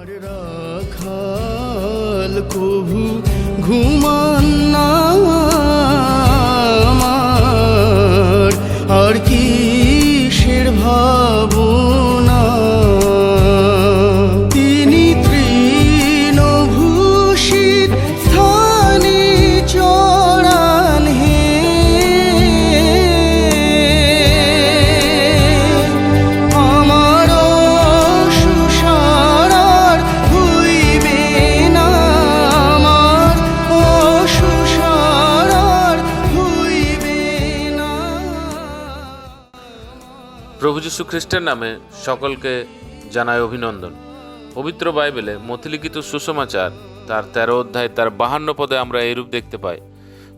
আমার রাখাল কভু ঘুমান প্রভু যীশু খ্রিস্টের নামে সকলকে জানায় অভিনন্দন। পবিত্র বাইবেলে মথিলিখিত সুসমাচার, তার তেরো অধ্যায়, তার বাহান্ন পদে আমরা এইরূপ দেখতে পাই।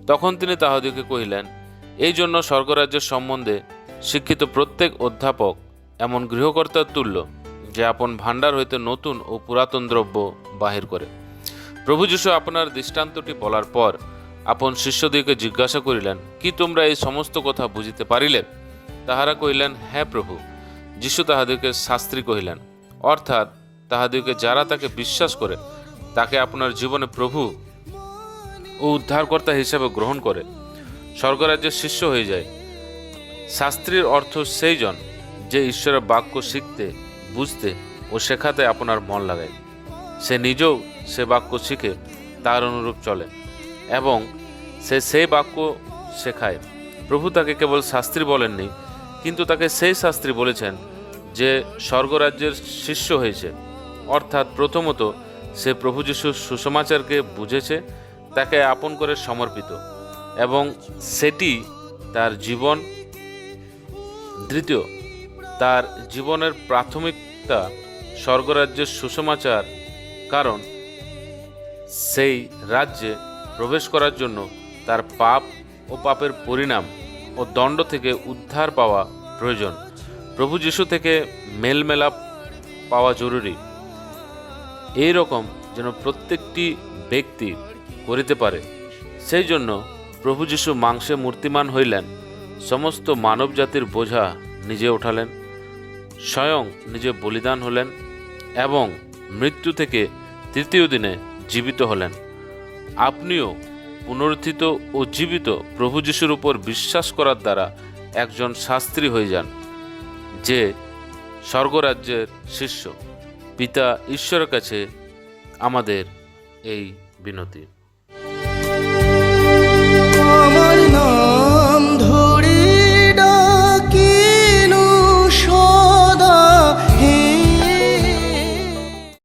তখন তিনি তাহাদিকে কহিলেন, এই জন্য স্বর্গরাজ্যের সম্বন্ধে শিক্ষিত প্রত্যেক অধ্যাপক এমন গৃহকর্তার তুল্য, যে আপন ভাণ্ডার হইতে নতুন ও পুরাতন দ্রব্য বাহির করে। প্রভু যীশু আপনার দৃষ্টান্তটি বলার পর আপন শিষ্যদিকে জিজ্ঞাসা করিলেন, কি তোমরা এই সমস্ত কথা বুঝিতে পারিলে? তাহারা কহিলেন হ্যাঁ প্রভু, যিশু তাহাদেরকে শাস্ত্রী কহিলেন। অর্থাৎ তাহাদেরকে যারা তাকে বিশ্বাস করে, তাকে আপনার জীবনে প্রভু ও উদ্ধারকর্তা হিসেবে গ্রহণ করে। স্বর্গরাজ্যের শিষ্য হয়ে যায়। শাস্ত্রীর অর্থ সেই জন যে ঈশ্বরের বাক্য শিখতে, বুঝতে ও শেখাতে আপনার মন লাগায়। সে নিজেও সে বাক্য শিখে, তার অনুরূপ চলে এবং সে সেই বাক্য শেখায়। প্রভু তাকে কেবল শাস্ত্রী বলেননি কিন্তু তাকে সেই শাস্ত্রী বলেছেন যে স্বর্গরাজ্যের শিষ্য হয়েছে। অর্থাৎ প্রথমত সে প্রভু যিশুর সুসমাচারকে বুঝেছে, তাকে আপন করে সমর্পিত এবং সেটি তার জীবন। দ্বিতীয়, তার জীবনের প্রাথমিকতা স্বর্গরাজ্যের সুসমাচার কারণ সেই রাজ্যে প্রবেশ করার জন্য তার পাপ ও পাপের পরিণাম ও দণ্ড থেকে উদ্ধার পাওয়া প্রয়োজন। প্রভু যিশু থেকে মেলমেলাপ পাওয়া জরুরি। এই রকম যেন প্রত্যেকটি ব্যক্তি করিতে পারে। সেই জন্য প্রভু যিশু মাংসে মূর্তিমান হইলেন। সমস্ত মানব জাতির বোঝা নিজে ওঠালেন। স্বয়ং নিজে বলিদান হলেন এবং মৃত্যু থেকে তৃতীয় দিনে জীবিত হলেন। আপনিও পুনরুত্থিত ও জীবিত প্রভু যিশুর উপর বিশ্বাস করার দ্বারা একজন শাস্ত্রী হয়ে যান, যে স্বর্গরাজ্যের শিষ্য। পিতা ঈশ্বরের কাছে আমাদের এই বিনতি।